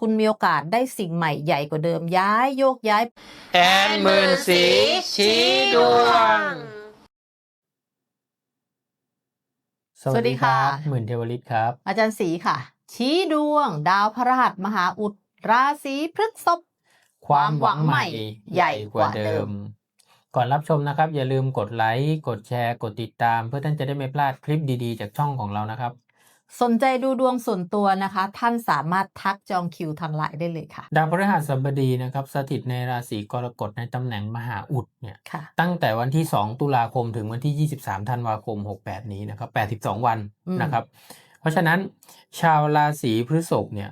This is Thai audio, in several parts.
คุณมีโอกาสได้สิ่งใหม่ใหญ่กว่าเดิมย้ายโยกย้าย แอนหมื่นสีชี้ดวง สวัสดีค่ะหมื่นเทวฤทธิ์ครับ อาจารย์ศรีค่ะ ชี้ดวง ดาวพระหัสมหาอุด ราศีพฤษภความหวังใหม่ใหญ่กว่าเดิม ก่อนรับชมนะครับ อย่าลืมกดไลค์ กดแชร์ กดติดตาม เพื่อท่านจะได้ไม่พลาดคลิปดีๆ จากช่องของเรานะครับ สนใจดูดวงส่วนตัวนะคะ ท่านสามารถทักจองคิวทางไลน์ได้เลยค่ะ ดาวพฤหัสบดีนะครับ สถิตในราศีกรกฎในตำแหน่งมหาอุดเนี่ยค่ะตั้งแต่วันที่ 2 ตุลาคมถึงวันที่ 23 ธันวาคม 68 นี้นะครับ 82 วันอืมนะครับ เพราะฉะนั้นชาวราศีพฤษภเนี่ย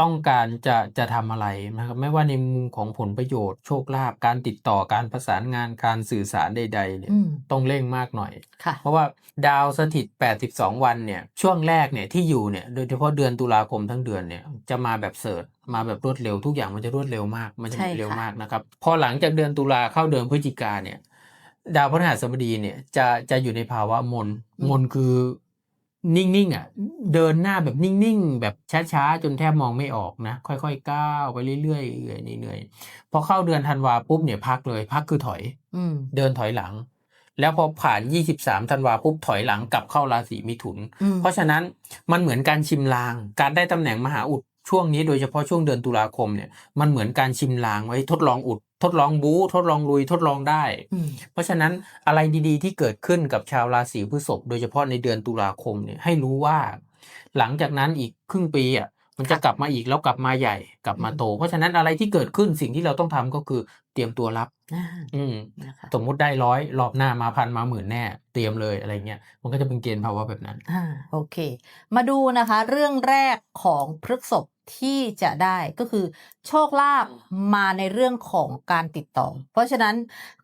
ต้องการจะจะทำอะไรนะครับ ไม่ว่าในมุมของผลประโยชน์โชคลาภการติดต่อการประสานงานการสื่อสารใดๆเนี่ยอืมต้องเร่งมากหน่อยค่ะเพราะว่าดาวสถิต 82 วันเนี่ยช่วงแรกเนี่ยที่อยู่เนี่ยโดยเฉพาะเดือนตุลาคมทั้งเดือนเนี่ยจะมาแบบเสิร์ชมาแบบรวดเร็วทุกอย่างมันจะรวดเร็วมากมันจะใช่ค่ะเร็วมากนะครับพอหลังจากเดือนตุลาเข้าเดือนพฤศจิกาเนี่ยดาวพฤหัสบดีเนี่ยจะจะอยู่ในภาวะมนมนคือ นิ่งๆอะ เดินหน้าแบบนิ่งๆ แบบช้าๆ จนแทบมองไม่ออกนะ ค่อยๆก้าวไปเรื่อยๆเหนื่อยๆพอเข้าเดือนธันวาปุ๊บเนี่ยพักเลย พักคือถอย อืมเดินถอยหลัง แล้วพอผ่าน 23 ธันวาปุ๊บถอยหลังกลับเข้าราศีมิถุนอืมเพราะฉะนั้นมันเหมือนการชิมลาง การได้ตำแหน่งมหาอุด ช่วงนี้โดยเฉพาะช่วงเดือนตุลาคมเนี่ยมันเหมือนการชิมลางไว้ทดลองอุด ทดลองบู๊ทดลองลุยทดลองได้อืมเพราะฉะนั้นอะไรดีๆ ที่เกิดขึ้นกับชาวราศีพฤษภโดยเฉพาะในเดือนตุลาคมเนี่ยให้รู้ว่า หลังจากนั้นอีกครึ่งปีอะมันจะกลับมาอีกแล้วกลับมาใหญ่กลับมาโต เพราะฉะนั้นอะไรที่เกิดขึ้นสิ่งที่เราต้องทำก็คือเตรียมตัวรับอ่าอืมนะคะสมมุติได้ร้อยรอบหน้ามาพันมาหมื่นแน่ เตรียมเลยอะไรเงี้ย มันก็จะเป็นเกณฑ์ภาวะแบบนั้น อ่า โอเค มาดูนะคะ เรื่องแรกของพฤกษภที่จะได้ก็คือโชคลาภมาในเรื่องของการติดต่อ เพราะฉะนั้น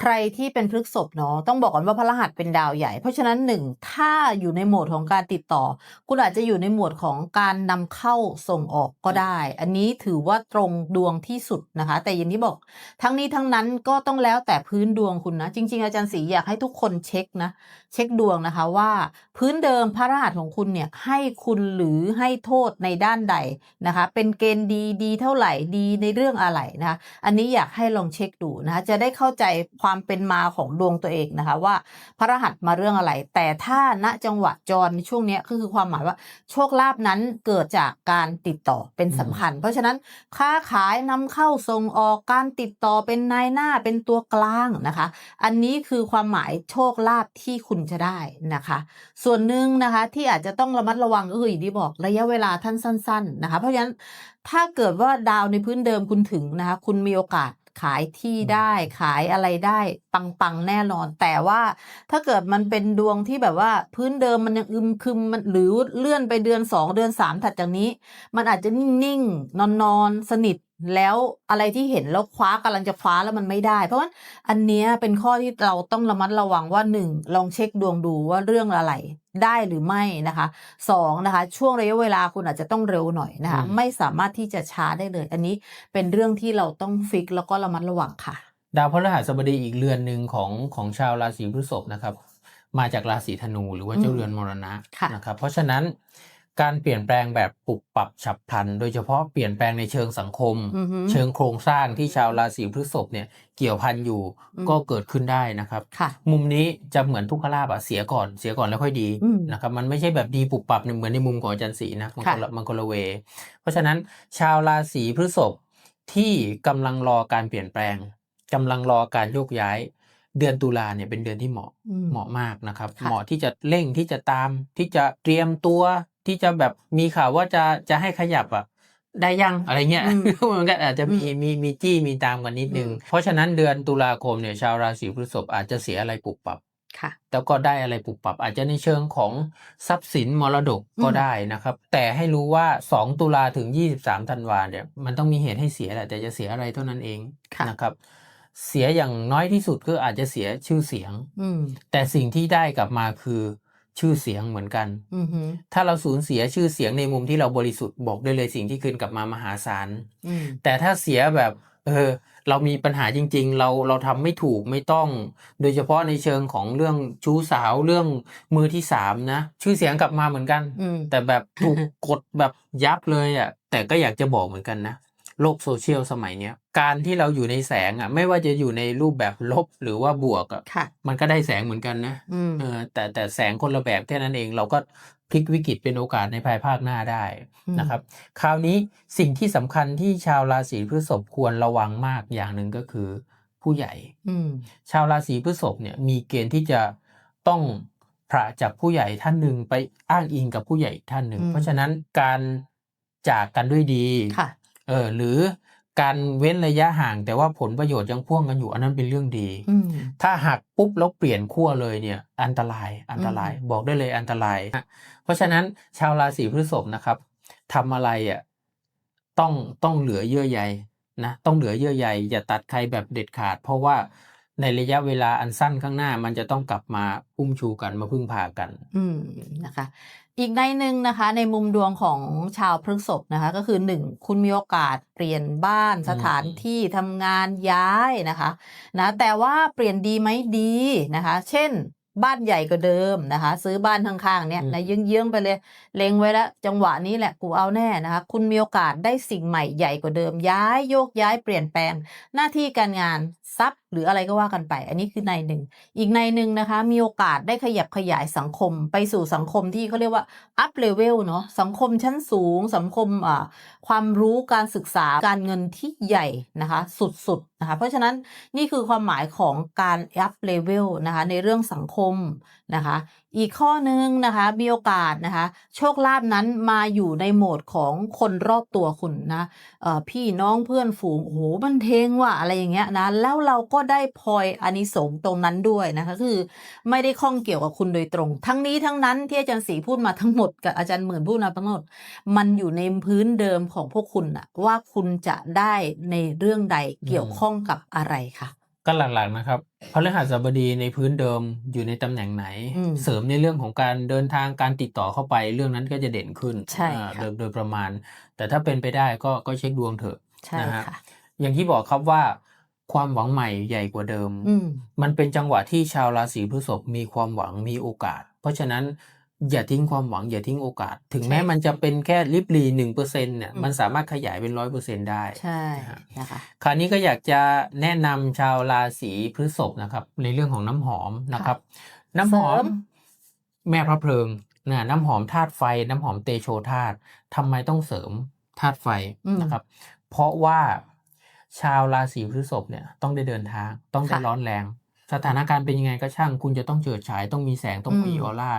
ใครที่เป็นพฤกษภเนาะต้องบอกก่อนว่าพระรหัสเป็นดาวใหญ่ เพราะฉะนั้นหนึ่งถ้าอยู่ในโหมดของการติดต่อ คุณอาจจะอยู่ในโหมดของการนำเข้าส่งออกก็ได้ อันนี้ถือว่าตรงดวงที่สุดนะคะ แต่อย่างที่บอกทั้งนี้ทั้ง้งนั้นก็ต้องแล้วแต่พื้นดวงคุณนะ จริง ๆ อาจารย์ศรีอยากให้ทุกคนเช็คนะเช็คดวงนะคะว่าพื้นเดิมพระรหัสของคุณเนี่ยให้คุณหรือให้โทษในด้านใดนะคะ เป็นเกณฑ์ดีดีเท่าไหร่ดีในเรื่องอะไรนะคะอันนี้อยากให้ลองเช็คดูนะคะจะได้เข้าใจความเป็นมาของดวงตัวเองนะคะว่าพระรหัสมาเรื่องอะไร แต่ถ้าณจังหวะจรในช่วงเนี้ยก็คือความหมายว่าโชคลาภนั้นเกิดจากการติดต่อเป็นสำคัญ เพราะฉะนั้นค้าขายนำเข้าส่งออกการติดต่อเป็นนายหน้าเป็นตัวกลางนะคะ อันนี้คือความหมายโชคลาภที่คุณจะได้นะคะ ส่วนหนึ่งนะคะที่อาจจะต้องระมัดระวังก็คืออย่างที่บอกระยะเวลาท่านสั้น ๆ นะคะ เพราะฉะนั้นถ้าเกิดว่าดาวในพื้นเดิมคุณถึงนะคะ คุณมีโอกาสขายที่ได้ขายอะไรได้ปังๆแน่นอน แต่ว่าถ้าเกิดมันเป็นดวงที่แบบว่าพื้นเดิมมันยังอึมครึมมันหรือเลื่อนไปเดือนสองเดือนสามถัดจากนี้ มันอาจจะนิ่งๆนอนๆสนิท แล้วอะไรที่เห็นแล้วคว้ากำลังจะคว้าแล้วมันไม่ได้ เพราะว่าอันเนี้ยเป็นข้อที่เราต้องระมัดระวังว่าหนึ่งลองเช็คดวงดูว่าเรื่องอะไรได้หรือไม่นะคะสองนะคะ ช่วงระยะเวลาคุณอาจจะต้องเร็วหน่อยนะคะอืมไม่สามารถที่จะช้าได้เลย อันนี้เป็นเรื่องที่เราต้องฟิกแล้วก็ระมัดระวังค่ะ ดาวพฤหัสบดีอีกเรือนหนึ่งของของชาวราศีพฤษภนะครับ มาจากราศีธนูหรือว่าเจ้าอืมเรือนมรณะค่ะนะครับ เพราะฉะนั้น การเปลี่ยนแปลงแบบปรับปรับฉับพลัน โดยเฉพาะเปลี่ยนแปลงในเชิงสังคม อือฮึ เชิงโครงสร้างที่ชาวราศีพฤษภเนี่ยเกี่ยวพันอยู่อืม ก็เกิดขึ้นได้นะครับ ค่ะ มุมนี้จะเหมือนทุกขลาบอะเสียก่อนเสียก่อนแล้วค่อยดีอืมนะครับมันไม่ใช่แบบดีปรับปรับเหมือนในมุมของอาจารย์ศรีนะมันค่ะคนละมันคนละเว เพราะฉะนั้นชาวราศีพฤษภที่กำลังรอการเปลี่ยนแปลงกำลังรอการโยกย้าย เดือนตุลาเนี่ยเป็นเดือนที่เหมาะ อืมเหมาะมากนะครับ ค่ะ เหมาะที่จะเร่งที่จะตามที่จะเตรียมตัว ที่จะแบบมีข่าวว่าจะจะให้ขยับอะได้ยังอะไรเงี้ยอืมมันก็อาจจะมีอืมมีมีจี้มีตามกันนิดนึงอืมเพราะฉะนั้นเดือนตุลาคมเนี่ยชาวราศีพฤษภอาจจะเสียอะไรปุบปับค่ะแล้วก็ได้อะไรปุบปับ อาจจะในเชิงของทรัพย์สินมรดกก็อืมได้นะครับ แต่ให้รู้ว่า 2 ตุลาถึง 23ธันวาเนี่ยมันต้องมีเหตุให้เสียแหละแต่จะเสียอะไรเท่านั้นเองค่ะนะครับ เสียอย่างน้อยที่สุดก็อาจจะเสียชื่อเสียงอืมแต่สิ่งที่ได้กลับมาคือ ชื่อเสียงเหมือนกันอือฮึถ้าเราสูญเสียชื่อเสียงในมุมที่เราบริสุทธิ์บอกได้เลยสิ่งที่คืนกลับมามหาศาลอืมแต่ถ้าเสียแบบไปเออ เรามีปัญหาจริง ๆ เราเราทำไม่ถูกไม่ต้อง โดยเฉพาะในเชิงของเรื่องชู้สาวเรื่องมือที่สามนะชื่อเสียงกลับมาเหมือนกันอืมแต่แบบถูกกดแบบยับเลยอะ แต่ก็อยากจะบอกเหมือนกันนะ โลกโซเชียลสมัยเนี้ยการที่เราอยู่ในแสงอะ ไม่ว่าจะอยู่ในรูปแบบลบหรือว่าบวกอะค่ะมันก็ได้แสงเหมือนกันนะอืมเออแต่แต่แสงคนละแบบแค่นั้นเองเราก็พลิกวิกฤตเป็นโอกาสในภายภาคหน้าได้อืมนะครับ คราวนี้สิ่งที่สำคัญที่ชาวราศีพฤษภควรระวังมากอย่างหนึ่งก็คือ ผู้ใหญ่อืมชาวราศีพฤษภเนี่ยมีเกณฑ์ที่จะต้องพระจากผู้ใหญ่ท่านหนึ่งไปอ้างอิงกับผู้ใหญ่อีกท่านหนึ่งอืมเพราะฉะนั้นการจากกันด้วยดีค่ะ เออหรือการเว้นระยะห่าง แต่ว่าผลประโยชน์ยังพ่วงกันอยู่ อันนั้นเป็นเรื่องดีอืมถ้าหักปุ๊บแล้วเปลี่ยนขั้วเลยเนี่ยอันตรายอันตรายอืมบอกได้เลยอันตรายนะเพราะฉะนั้นชาวราศีพฤษภนะครับทำอะไรอะต้องต้องเหลือเยื่อใยนะต้องเหลือเยื่อใยอย่าตัดใครแบบเด็ดขาด เพราะว่าในระยะเวลาอันสั้นข้างหน้ามันจะต้องกลับมาอุ้มชูกันมาพึ่งพากัน อืมนะคะ อีกในหนึ่งนะคะ ในมุมดวงของชาวพฤษภนะคะ ก็คือหนึ่งคุณมีโอกาสเปลี่ยนบ้านสถานที่ทำงานย้ายนะคะนะแต่ว่าเปลี่ยนดีไหมดีนะคะ เช่นบ้านใหญ่กว่าเดิมนะคะ ซื้อบ้านข้างๆเนี่ยอืมนะเยื้องๆไปเลยเล็งไว้แล้วจังหวะนี้แหละกูเอาแน่นะคะ คุณมีโอกาสได้สิ่งใหม่ใหญ่กว่าเดิมย้ายโยกย้ายเปลี่ยนแปลงหน้าที่การงาน ทรัพย์ หรืออะไรก็ว่ากันไป อันนี้คือในหนึ่ง อีกในหนึ่งนะคะ มีโอกาสได้ขยับขยายสังคมไปสู่สังคมที่เขาเรียกว่า up level เนาะสังคมชั้นสูง สังคมอ่าความรู้การศึกษาการเงินที่ใหญ่นะคะ สุดๆนะคะ เพราะฉะนั้นนี่คือความหมายของการ up level นะคะในเรื่องสังคมนะคะอีกข้อหนึ่งนะคะ มีโอกาสนะคะ โชคลาภนั้นมาอยู่ในโหมดของคนรอบตัวคุณนะพี่น้องเพื่อนฝูงโอ้โหมันเทงว่ะอะไรอย่างเงี้ยนะ แล้วเราก็ได้พลอยอานิสงส์ตรงนั้นด้วยนะคะ คือไม่ได้ข้องเกี่ยวกับคุณโดยตรง ทั้งนี้ทั้งนั้นที่อาจารย์ศรีพูดมาทั้งหมดกับอาจารย์หมื่นพูดมาทั้งหมด มันอยู่ในพื้นเดิมของพวกคุณอะว่าคุณจะได้ในเรื่องใดเกี่ยวข้องกับอะไรค่ะ ก็หลักๆนะครับพฤหัสบดีในพื้นเดิมอยู่ในตำแหน่งไหนอืมเสริมในเรื่องของการเดินทางการติดต่อเข้าไปเรื่องนั้นก็จะเด่นขึ้นใช่อ่าค่ะโดยโดยประมาณ แต่ถ้าเป็นไปได้ก็ก็เช็คดวงเถอะใช่นะฮะค่ะอย่างที่บอกครับว่าความหวังใหม่ใหญ่กว่าเดิมอืมมันเป็นจังหวะที่ชาวราศีพฤษภมีความหวังมีโอกาส เพราะฉะนั้น อย่าทิ้งความหวังอย่าทิ้งโอกาส ถึงแม้ใช่มันจะเป็นแค่ลิบลีหนึ่งเปอร์เซ็นเนี่ยอืมมันสามารถขยายเป็นร้อยเปอร์เซ็นได้ใช่นะฮะนะคะคราวนี้ก็อยากจะแนะนำชาวราศีพฤษภนะครับ ในเรื่องของน้ำหอมนะครับ น้ำหอเสริมมแม่พระเพลิงนะน้ำหอมธาตุไฟ น้ำหอมเตโชธาตุทำไมต้องเสริมธาตุไฟอืมนะครับ เพราะว่าชาวราศีพฤษภเนี่ยต้องได้เดินทางต้องได้ค่ะร้อนแรงสถานการณ์เป็นยังไงก็ช่าง คุณจะต้องเจิดฉายต้องมีแสงต้องมีอืมออร่า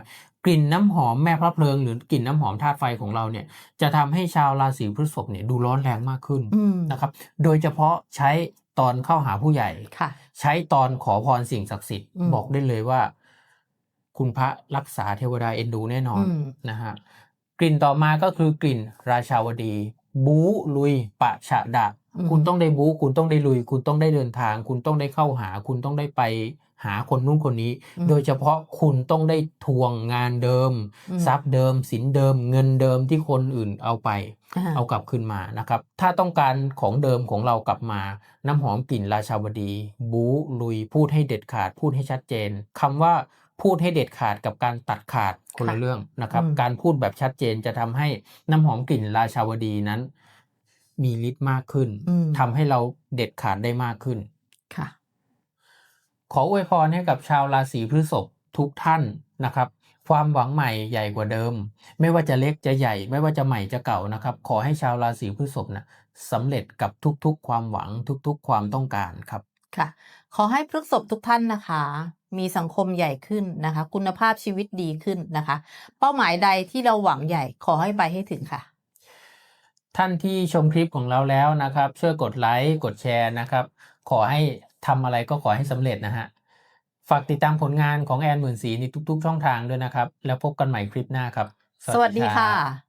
กลิ่นน้ำหอมแม่พระเพลิงหรือกลิ่นน้ำหอมธาตุไฟของเราเนี่ยจะทำให้ชาวราศีพฤษภเนี่ยดูร้อนแรงมากขึ้นอืมนะครับ โดยเฉพาะใช้ตอนเข้าหาผู้ใหญ่ค่ะใช้ตอนขอพรสิ่งศักดิ์สิทธิ์อืมบอกได้เลยว่า คุณพระรักษาเทวดาเอ็นดูแน่นอนอืมนะฮะกลิ่นต่อมาก็คือกลิ่นราชาวดี บูลุยปะฉะดะอืม คุณต้องได้บูคุณต้องได้ลุย คุณต้องได้เดินทาง คุณต้องได้เข้าหา คุณต้องได้ไปหาคนนู้นคนนี้อืมโดยเฉพาะคุณต้องได้ทวงงานเดิมอืมทรัพย์เดิม สินเดิม เงินเดิมที่คนอื่นเอาไปอ่าเอากลับคืนมานะครับ ถ้าต้องการของเดิมของเรากลับมา น้ำหอมกลิ่นราชาวดี บูลุย พูดให้เด็ดขาด พูดให้ชัดเจนคำว่าพูดให้เด็ดขาดกับการตัดขาดคนละค่ะเรื่องนะครับอืมการพูดแบบชัดเจนจะทำให้น้ำหอมกลิ่นราชาวดีนั้น มีฤทธิ์มากขึ้นอืมทำให้เราเด็ดขาดได้มากขึ้นค่ะ ขออวยพรให้กับชาวราศีพฤษภทุกท่านนะครับ ความหวังใหม่ใหญ่กว่าเดิม ไม่ว่าจะเล็กจะใหญ่ ไม่ว่าจะใหม่จะเก่านะครับ ขอให้ชาวราศีพฤษภนะสำเร็จกับทุกๆ ความหวังทุกๆ ความต้องการครับค่ะ ขอให้พฤกษบทุกท่านนะคะ มีสังคมใหญ่ขึ้นนะคะ คุณภาพชีวิตดีขึ้นนะคะ เป้าหมายใดที่เราหวังใหญ่ขอให้ไปให้ถึงค่ะ ท่านที่ชมคลิปของเราแล้วนะครับ ช่วยกดไลค์กดแชร์นะครับ ขอให้ทำอะไรก็ขอให้สำเร็จนะฮะฝากติดตามผลงานของแอนหมื่นสีในทุก ๆ ช่องทางด้วยนะครับ แล้วพบกันใหม่คลิปหน้าครับ สวัสดีค่ะ